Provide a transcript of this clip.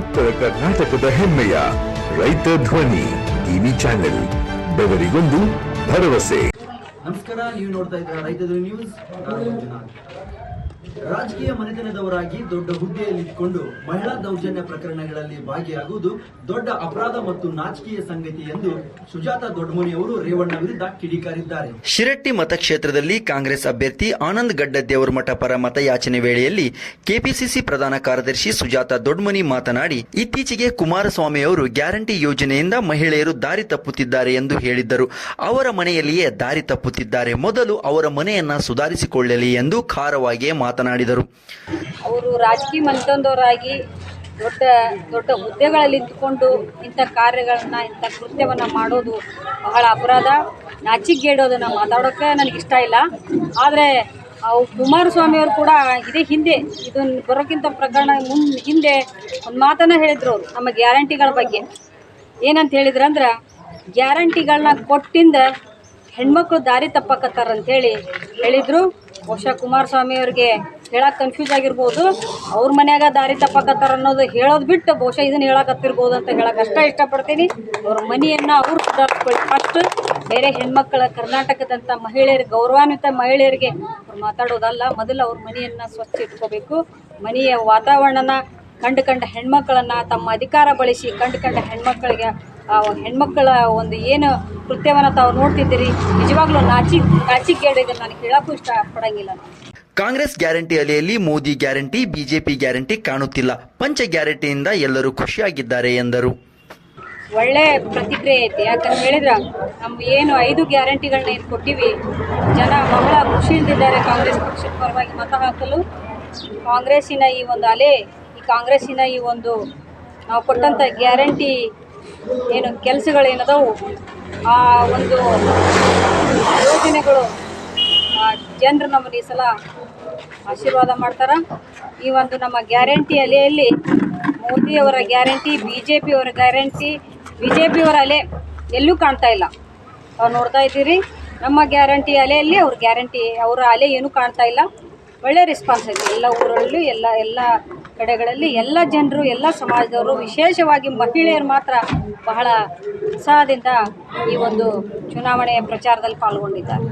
ಉತ್ತರ ಕರ್ನಾಟಕದ ಹೆಮ್ಮೆಯ ರೈತ ಧ್ವನಿ ಟಿವಿ ಚಾನೆಲ್, ಬೆವರಿಗೊಂದು ಭರವಸೆ. ನಮಸ್ಕಾರ, ನೀವು ನೋಡ್ತಾ ಇದ್ದೀರಾ ರೈತ ಧ್ವನಿ ನ್ಯೂಸ್. ರಾಜಕೀಯ ಮನೆತನದವರಾಗಿ ದೊಡ್ಡ ಹುದ್ದೆಯಲ್ಲಿದ್ದುಕೊಂಡು ಮಹಿಳಾ ದೌರ್ಜನ್ಯ ಪ್ರಕರಣಗಳಲ್ಲಿ ಭಾಗಿಯಾಗುವುದು ದೊಡ್ಡ ಅಪರಾಧ ಮತ್ತು ನಾಚಿಕೆಯ ಸಂಗತಿ ಎಂದು ಸುಜಾತ ದೊಡ್ಡಮನಿ ಅವರು ರೇವಣ್ಣ ವಿರುದ್ಧ ಕಿಡಿಕಾರಿದ್ದಾರೆ. ಶಿರಟ್ಟಿ ಮತಕ್ಷೇತ್ರದಲ್ಲಿ ಕಾಂಗ್ರೆಸ್ ಅಭ್ಯರ್ಥಿ ಆನಂದ್ ಗಡ್ಡದೇವರ ಮಠ ಪರ ಮತಯಾಚನೆ ವೇಳೆಯಲ್ಲಿ ಕೆಪಿಸಿಸಿ ಪ್ರಧಾನ ಕಾರ್ಯದರ್ಶಿ ಸುಜಾತ ದೊಡ್ಡಮನಿ ಮಾತನಾಡಿ, ಇತ್ತೀಚೆಗೆ ಕುಮಾರಸ್ವಾಮಿ ಅವರು ಗ್ಯಾರಂಟಿ ಯೋಜನೆಯಿಂದ ಮಹಿಳೆಯರು ದಾರಿ ತಪ್ಪುತ್ತಿದ್ದಾರೆ ಎಂದು ಹೇಳಿದ್ದರು. ಅವರ ಮನೆಯಲ್ಲಿಯೇ ದಾರಿ ತಪ್ಪುತ್ತಿದ್ದಾರೆ. ಮೊದಲು ಅವರ ಮನೆಯನ್ನ ಸುಧಾರಿಸಿಕೊಳ್ಳಲಿ ಎಂದು ಖಾರವಾಗಿಯೇ ಮಾತನಾಡಿದರು. ಅವರು ರಾಜಕೀಯ ಮಂತಂದವರಾಗಿ ದೊಡ್ಡ ದೊಡ್ಡ ಹುದ್ದೆಗಳಲ್ಲಿ ನಿಂತುಕೊಂಡು ಇಂಥ ಕಾರ್ಯಗಳನ್ನ, ಇಂಥ ಕೃತ್ಯವನ್ನು ಮಾಡೋದು ಬಹಳ ಅಪರಾಧ. ನಾಚಿಕೆಗೇಡೋದನ್ನು ಮಾತಾಡೋಕ್ಕೆ ಇಷ್ಟ ಇಲ್ಲ. ಆದರೆ ಅವು ಕುಮಾರಸ್ವಾಮಿ ಅವರು ಕೂಡ ಇದೇ ಹಿಂದೆ ಇದನ್ನು ಬರೋಕ್ಕಿಂತ ಪ್ರಕರಣ ಮುಂದೆ ಹಿಂದೆ ಒಂದು ಮಾತನ್ನು ಹೇಳಿದ್ರು ಅವರು ನಮ್ಮ ಗ್ಯಾರಂಟಿಗಳ ಬಗ್ಗೆ. ಏನಂತ ಹೇಳಿದ್ರು ಅಂದ್ರೆ, ಗ್ಯಾರಂಟಿಗಳನ್ನ ಕೊಟ್ಟಿಂದ ಹೆಣ್ಮಕ್ಳು ದಾರಿ ತಪ್ಪಕತ್ತಾರಂತೇಳಿ ಹೇಳಿದರು ಹೇಳಿದ್ರು. ಬಹುಶಃ ಕುಮಾರಸ್ವಾಮಿ ಅವ್ರಿಗೆ ಹೇಳಕ್ಕೆ ಕನ್ಫ್ಯೂಸ್ ಆಗಿರ್ಬೋದು. ಅವ್ರ ಮನೆಯಾಗ ದಾರಿ ತಪ್ಪಕತ್ತಾರ ಅನ್ನೋದು ಹೇಳೋದು ಬಿಟ್ಟು ಬಹುಶಃ ಇದನ್ನ ಹೇಳಕತ್ತಿರ್ಬೋದು ಅಂತ ಹೇಳಕ್ಕೆ ಅಷ್ಟ ಇಷ್ಟಪಡ್ತೀನಿ. ಅವ್ರ ಮನೆಯನ್ನು ಅವ್ರು ಸುಧಾರಿಸ್ಕೊಳ್ಳಿ. ಫಸ್ಟ್ ಬೇರೆ ಹೆಣ್ಮಕ್ಳ ಕರ್ನಾಟಕದಂಥ ಮಹಿಳೆಯರಿಗೆ ಗೌರವಾನ್ವಿತ ಮಹಿಳೆಯರಿಗೆ ಅವ್ರು ಮಾತಾಡೋದಲ್ಲ. ಮೊದಲು ಅವ್ರ ಮನೆಯನ್ನು ಸ್ವಚ್ಛ ಇಟ್ಕೋಬೇಕು. ಮನೆಯ ವಾತಾವರಣನ ಕಂಡು ಕಂಡ ಹೆಣ್ಮಕ್ಳನ್ನ ತಮ್ಮ ಅಧಿಕಾರ ಬಳಸಿ ಕಂಡು ಕಂಡ ಹೆಣ್ಮಕ್ಳಿಗೆ ಹೆಣ್ಮಕ್ಕಳ ಒಂದು ಏನು ಕೃತ್ಯವನ್ನು ತಾವು ನೋಡ್ತಿದ್ದೀರಿ ನಿಜವಾಗ್ಲೂ ನಾಚಿ ನಾಚಿಕೆಗೇಡು ಇದನ್ನು ನಾನು ಹೇಳಕ್ಕೂ ಇಷ್ಟಪಡಂಗಿಲ್ಲ ಪಡಂಗಿಲ್ಲ ಕಾಂಗ್ರೆಸ್ ಗ್ಯಾರಂಟಿ ಅಲೆಯಲ್ಲಿ ಮೋದಿ ಗ್ಯಾರಂಟಿ ಬಿಜೆಪಿ ಗ್ಯಾರಂಟಿ ಕಾಣುತ್ತಿಲ್ಲ. ಪಂಚ ಗ್ಯಾರಂಟಿಯಿಂದ ಎಲ್ಲರೂ ಖುಷಿಯಾಗಿದ್ದಾರೆ ಎಂದರು. ಒಳ್ಳೆ ಪ್ರತಿಕ್ರಿಯೆ ಐತಿ. ಯಾಕಂತ ಹೇಳಿದ್ರೆ ನಮ್ಮ ಏನು ಐದು ಗ್ಯಾರಂಟಿಗಳನ್ನ ಏನು ಕೊಟ್ಟಿವಿ. ಜನ ಬಹಳ ಖುಷಿಯಿಂದಿದ್ದಾರೆ ಕಾಂಗ್ರೆಸ್ ಪಕ್ಷದ ಪರವಾಗಿ ಮತ ಹಾಕಲು. ಕಾಂಗ್ರೆಸ್ಸಿನ ಈ ಒಂದು ಅಲೆ ಈ ಕಾಂಗ್ರೆಸ್ಸಿನ ಈ ಒಂದು ನಾವು ಕೊಟ್ಟಂಥ ಗ್ಯಾರಂಟಿ ಏನು ಕೆಲಸಗಳೇನದವು ಆ ಒಂದು ಯೋಜನೆಗಳು ಜನರು ನಮ್ಮನ್ನು ಈ ಸಲ ಆಶೀರ್ವಾದ ಮಾಡ್ತಾರೆ. ಈ ಒಂದು ನಮ್ಮ ಗ್ಯಾರಂಟಿ ಅಲೆಯಲ್ಲಿ ಮೋದಿಯವರ ಗ್ಯಾರಂಟಿ ಬಿ ಜೆ ಪಿಯವರ ಗ್ಯಾರಂಟಿ ಬಿ ಜೆ ಪಿಯವರ ಅಲೆ ಎಲ್ಲೂ ಕಾಣ್ತಾ ಇಲ್ಲ. ಅವ್ರು ನೋಡ್ತಾ ಇದ್ದೀರಿ, ನಮ್ಮ ಗ್ಯಾರಂಟಿ ಅಲೆಯಲ್ಲಿ ಅವ್ರ ಗ್ಯಾರಂಟಿ, ಅವರ ಅಲೆ ಏನೂ ಕಾಣ್ತಾ ಇಲ್ಲ. ಒಳ್ಳೆ ರೆಸ್ಪಾನ್ಸ್ ಇದೆ ಎಲ್ಲ ಊರಲ್ಲೂ ಎಲ್ಲ ಎಲ್ಲ ಕಡೆಗಳಲ್ಲಿ ಎಲ್ಲ ಜನರು, ಎಲ್ಲ ಸಮಾಜದವರು, ವಿಶೇಷವಾಗಿ ಮಹಿಳೆಯರು ಮಾತ್ರ ಬಹಳ ಉತ್ಸಾಹದಿಂದ ಈ ಒಂದು ಚುನಾವಣೆಯ ಪ್ರಚಾರದಲ್ಲಿ ಪಾಲ್ಗೊಂಡಿದ್ದಾರೆ.